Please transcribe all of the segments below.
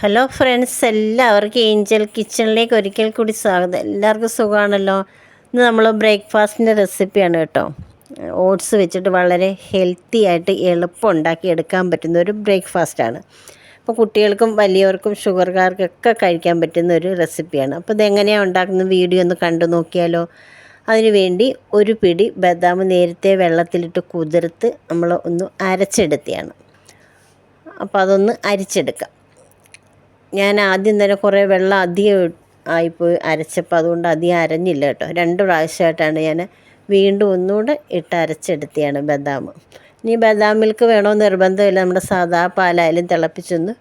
Hello friends എല്ലാവർക്കും Angel കിച്ചണിലേക്ക് ഒരിക്കൽ കൂടി സ്വാഗതം. എല്ലാവർക്കും സുഖമാണല്ലോ? ഇന്ന് നമ്മൾ ബ്രേക്ക്ഫാസ്റ്റിന്റെ റെസിപ്പിയാണ് കേട്ടോ. ഓട്സ് വെച്ചിട്ട് വളരെ ഹെൽത്തി ആയിട്ട് എളുപ്പം ഉണ്ടാക്കി എടുക്കാൻ പറ്റുന്ന ഒരു ബ്രേക്ക്ഫാസ്റ്റാണ്. അപ്പോൾ കുട്ടികൾക്കും വലിയവർക്കും ഷുഗർകാർക്കൊക്കെ കഴിക്കാൻ പറ്റുന്ന ഒരു റെസിപ്പിയാണ്. അപ്പോൾ ഇതെങ്ങനെയാണ് ഉണ്ടാക്കുന്ന വീഡിയോ ഒന്ന് കണ്ടു നോക്കിയാലോ? അതിനുവേണ്ടി ഒരു പിടി ബദാം നേരത്തെ വെള്ളത്തിലിട്ട് കുതിർത്ത് നമ്മൾ ഒന്ന് അരച്ചെടുത്തിയാണ്. അപ്പോൾ അതൊന്ന് അരിച്ചെടുക്കാം. ഞാൻ ആദ്യം തന്നെ കുറേ വെള്ളം അധികം ആയിപ്പോയി അരച്ചപ്പോൾ അതുകൊണ്ട് അധികം അരഞ്ഞില്ല കേട്ടോ. രണ്ട് പ്രാവശ്യമായിട്ടാണ് ഞാൻ വീണ്ടും ഒന്നുകൂടെ ഇട്ട് അരച്ചെടുത്തിയാണ് ബദാം. ഇനി ബദാം മിൽക്ക് വേണമെന്ന് നിർബന്ധമില്ല. നമ്മുടെ സാദാ പാലായാലും തിളപ്പിച്ചൊന്ന്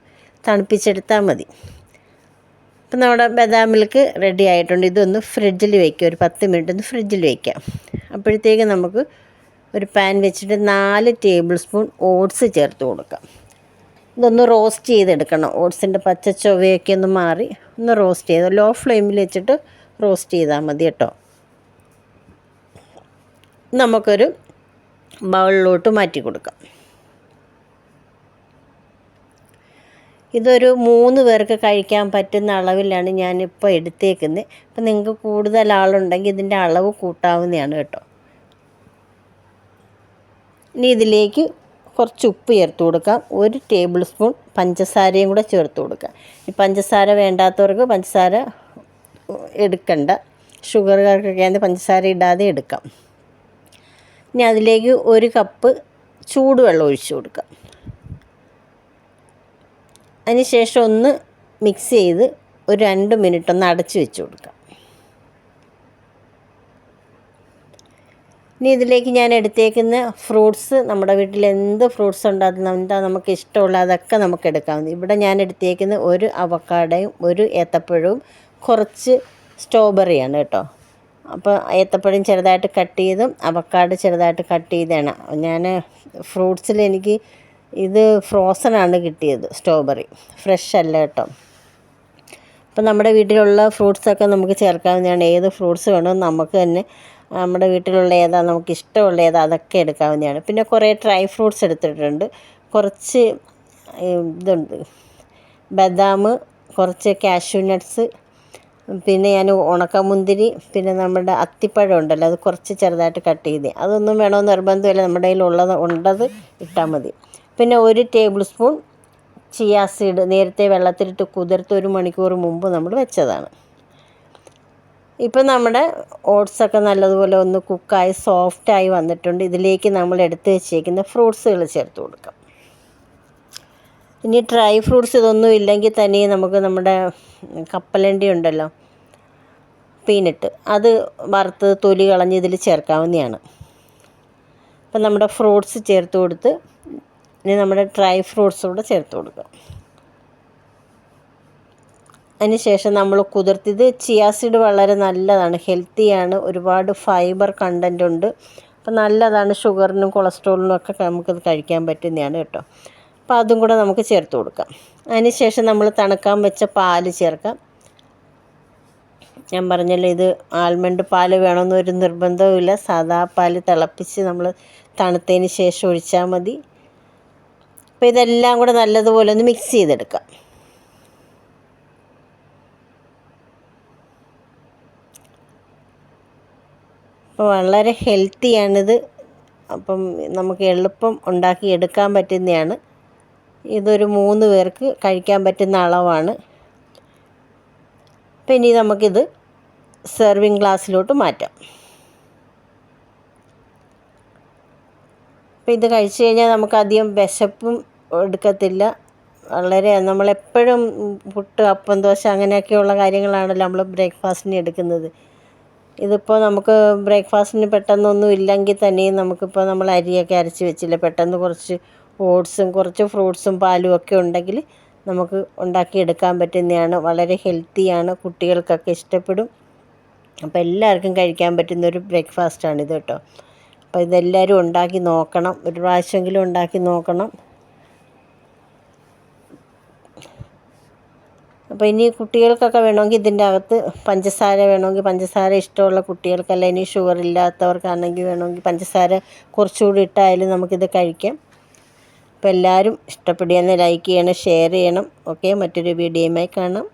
തണുപ്പിച്ചെടുത്താൽ മതി. അപ്പം നമ്മുടെ ബദാം മിൽക്ക് റെഡി ആയിട്ടുണ്ട്. ഇതൊന്ന് ഫ്രിഡ്ജിൽ വയ്ക്കുക ഒരു പത്ത് മിനിറ്റ് ഒന്ന് ഫ്രിഡ്ജിൽ വയ്ക്കാം അപ്പോഴത്തേക്ക് നമുക്ക് ഒരു പാൻ വെച്ചിട്ട് നാല് ടേബിൾ സ്പൂൺ ഓട്സ് ചേർത്ത് കൊടുക്കാം. ഇതൊന്ന് റോസ്റ്റ് ചെയ്തെടുക്കണം. ഓട്സിന്റെ പച്ച ചൊവയൊക്കെ ഒന്ന് മാറി ഒന്ന് റോസ്റ്റ് ചെയ്ത് ലോ ഫ്ലെയിമിൽ വെച്ചിട്ട് റോസ്റ്റ് ചെയ്താൽ മതി കേട്ടോ. നമുക്കൊരു ബൗളിലോട്ട് മാറ്റി കൊടുക്കാം. ഇതൊരു മൂന്ന് പേർക്ക് കഴിക്കാൻ പറ്റുന്ന അളവിലാണ് ഞാനിപ്പോൾ എടുത്തേക്കുന്നത് അപ്പം നിങ്ങൾക്ക് കൂടുതൽ ആളുണ്ടെങ്കിൽ ഇതിന്റെ അളവ് കൂട്ടാവുന്നതാണ് കേട്ടോ. ഇനി ഇതിലേക്ക് കുറച്ച് ഉപ്പ് ചേർത്ത് കൊടുക്കാം ഒരു ടേബിൾ സ്പൂൺ പഞ്ചസാരയും കൂടെ ചേർത്ത് കൊടുക്കാം ഈ പഞ്ചസാര വേണ്ടാത്തവർക്ക് പഞ്ചസാര എടുക്കണ്ട. ഷുഗറുകാർക്കൊക്കെ ആണെങ്കിൽ പഞ്ചസാര ഇടാതെ എടുക്കാം. ഇനി അതിലേക്ക് ഒരു കപ്പ് ചൂടുവെള്ളം ഒഴിച്ചു കൊടുക്കാം അതിന് ശേഷം ഒന്ന് മിക്സ് ചെയ്ത് ഒരു രണ്ട് മിനിറ്റ് ഒന്ന് അടച്ചു വെച്ച് കൊടുക്കാം ഇനി ഇതിലേക്ക് ഞാൻ എടുത്തേക്കുന്ന ഫ്രൂട്ട്സ് നമ്മുടെ വീട്ടിൽ എന്ത് ഫ്രൂട്ട്സ് ഉണ്ടോ അത് എന്താ നമുക്ക് ഇഷ്ടമുള്ള അതൊക്കെ നമുക്ക് എടുക്കാം. ഇവിടെ ഞാൻ എടുത്തേക്കുന്ന ഒരു അവക്കാടയും ഒരു ഏത്തപ്പഴവും കുറച്ച് സ്ട്രോബെറിയാണ് കേട്ടോ. അപ്പോൾ ഏത്തപ്പഴം ചെറുതായിട്ട് കട്ട് ചെയ്തും അവക്കാട് ചെറുതായിട്ട് കട്ട് ചെയ്താണ് ഞാൻ ഫ്രൂട്ട്സിൽ എനിക്ക് ഇത് ഫ്രോസൺ ആണ് കിട്ടിയത് സ്ട്രോബെറി. ഫ്രഷ് അല്ല കേട്ടോ. അപ്പോൾ നമ്മുടെ വീട്ടിലുള്ള ഫ്രൂട്ട്സൊക്കെ നമുക്ക് ചേർക്കാവുന്നതാണ്. ഏത് ഫ്രൂട്ട്സ് വേണോ നമുക്ക് തന്നെ നമ്മുടെ വീട്ടിലുള്ള ഏതാ നമുക്ക് ഇഷ്ടമുള്ള ഏതാ അതൊക്കെ എടുക്കാവുന്നതാണ്. പിന്നെ കുറേ ഡ്രൈ ഫ്രൂട്ട്സ് എടുത്തിട്ടുണ്ട്. കുറച്ച് ഇതുണ്ട്. ബദാം കുറച്ച് കാഷ്യൂ നട്ട്സ് പിന്നെ ഞാൻ ഉണക്കമുന്തിരി പിന്നെ നമ്മുടെ അത്തിപ്പഴം ഉണ്ടല്ലോ അത് കുറച്ച് ചെറുതായിട്ട് കട്ട് ചെയ്ത്. അതൊന്നും വേണമെന്ന് നിർബന്ധമില്ല നമ്മുടെ കയ്യിൽ ഉള്ളത് ഉണ്ടത് ഇട്ടാൽ മതി. പിന്നെ ഒരു ടേബിൾ സ്പൂൺ ചിയാ സീഡ് നേരത്തെ വെള്ളത്തിലിട്ട് കുതിർത്ത് ഒരു മണിക്കൂർ മുമ്പ് നമ്മൾ വെച്ചതാണ്. ഇപ്പം നമ്മുടെ ഓട്സൊക്കെ നല്ലതുപോലെ ഒന്ന് കുക്കായി സോഫ്റ്റായി വന്നിട്ടുണ്ട്. ഇതിലേക്ക് നമ്മൾ എടുത്ത് വെച്ചേക്കുന്ന ഫ്രൂട്ട്സുകൾ ചേർത്ത് കൊടുക്കാം. ഇനി ഡ്രൈ ഫ്രൂട്ട്സ് ഇതൊന്നും ഇല്ലെങ്കിൽ തന്നെ നമുക്ക് നമ്മുടെ കപ്പലണ്ടി ഉണ്ടല്ലോ പീനട്ട്. അത് വറുത്ത് തൊലി കളഞ്ഞ് ഇതിൽ ചേർക്കാവുന്നതാണ്. അപ്പം നമ്മുടെ ഫ്രൂട്ട്സ് ചേർത്ത് കൊടുത്ത് ഇനി നമ്മുടെ ഡ്രൈ ഫ്രൂട്ട്സ് കൂടെ ചേർത്ത് കൊടുക്കാം. അതിന് ശേഷം നമ്മൾ കുതിർത്തിയത് ചിയാസിഡ് വളരെ നല്ലതാണ്. ഹെൽത്തിയാണ് ഒരുപാട് ഫൈബർ കണ്ടന്റ് ഉണ്ട്. അപ്പം നല്ലതാണ് ഷുഗറിനും കൊളസ്ട്രോളിനും ഒക്കെ നമുക്കത് കഴിക്കാൻ പറ്റുന്നതാണ് കേട്ടോ. അപ്പോൾ അതും കൂടെ നമുക്ക് ചേർത്ത് കൊടുക്കാം. അതിന് ശേഷം നമ്മൾ തണുക്കാൻ വെച്ച പാൽ ചേർക്കാം. ഞാൻ പറഞ്ഞല്ലോ ഇത് ആൽമണ്ട് പാൽ വേണമെന്നൊരു നിർബന്ധവുമില്ല. സാധാ പാൽ തിളപ്പിച്ച് നമ്മൾ തണുത്തതിന് ശേഷം ഒഴിച്ചാൽ മതി. അപ്പോൾ ഇതെല്ലാം കൂടെ നല്ലതുപോലെ ഒന്ന് മിക്സ് ചെയ്തെടുക്കാം. അപ്പോൾ വളരെ ഹെൽത്തിയാണിത്. അപ്പം നമുക്ക് എളുപ്പം ഉണ്ടാക്കി എടുക്കാൻ പറ്റുന്നതാണ്. ഇതൊരു മൂന്ന് പേർക്ക് കഴിക്കാൻ പറ്റുന്ന അളവാണ്. അപ്പം ഇനി നമുക്കിത് സെർവിങ് ഗ്ലാസ്സിലോട്ട് മാറ്റാം. അപ്പം ഇത് കഴിച്ചു കഴിഞ്ഞാൽ നമുക്ക് അധികം വിശപ്പും എടുക്കത്തില്ല. വളരെ നമ്മളെപ്പോഴും പുട്ട് അപ്പം ദോശ അങ്ങനെയൊക്കെയുള്ള കാര്യങ്ങളാണല്ലോ നമ്മൾ ബ്രേക്ക്ഫാസ്റ്റിന് എടുക്കുന്നത്. ഇതിപ്പോൾ നമുക്ക് ബ്രേക്ക്ഫാസ്റ്റിന് പെട്ടെന്നൊന്നും ഇല്ലെങ്കിൽ തന്നെയും നമുക്കിപ്പോൾ നമ്മൾ അരിയൊക്കെ അരച്ച് വെച്ചില്ല പെട്ടെന്ന് കുറച്ച് ഓട്സും കുറച്ച് ഫ്രൂട്ട്സും പാലും ഒക്കെ ഉണ്ടെങ്കിൽ നമുക്ക് ഉണ്ടാക്കിയെടുക്കാൻ പറ്റുന്നതാണ്. വളരെ ഹെൽത്തിയാണ് കുട്ടികൾക്കൊക്കെ ഇഷ്ടപ്പെടും. അപ്പോൾ എല്ലാവർക്കും കഴിക്കാൻ പറ്റുന്ന ഒരു ബ്രേക്ക്ഫാസ്റ്റാണിത് കേട്ടോ. അപ്പോൾ ഇതെല്ലാവരും ഉണ്ടാക്കി നോക്കണം ഒരു പ്രാവശ്യമെങ്കിലും ഉണ്ടാക്കി നോക്കണം. അപ്പോൾ ഇനി കുട്ടികൾക്കൊക്കെ വേണമെങ്കിൽ ഇതിന്റെ അകത്ത് പഞ്ചസാര വേണമെങ്കിൽ പഞ്ചസാര ഇഷ്ടമുള്ള കുട്ടികൾക്കല്ല ഇനി ഷുഗർ ഇല്ലാത്തവർക്കാണെങ്കിൽ വേണമെങ്കിൽ പഞ്ചസാര കുറച്ചുകൂടി ഇട്ടായാലും നമുക്കിത് കഴിക്കാം. അപ്പോൾ എല്ലാവരും ഇഷ്ടപ്പെടുകയെന്ന് ലൈക്ക് ചെയ്യണം ഷെയർ ചെയ്യണം. ഓക്കെ മറ്റൊരു വീഡിയോയുമായി കാണാം.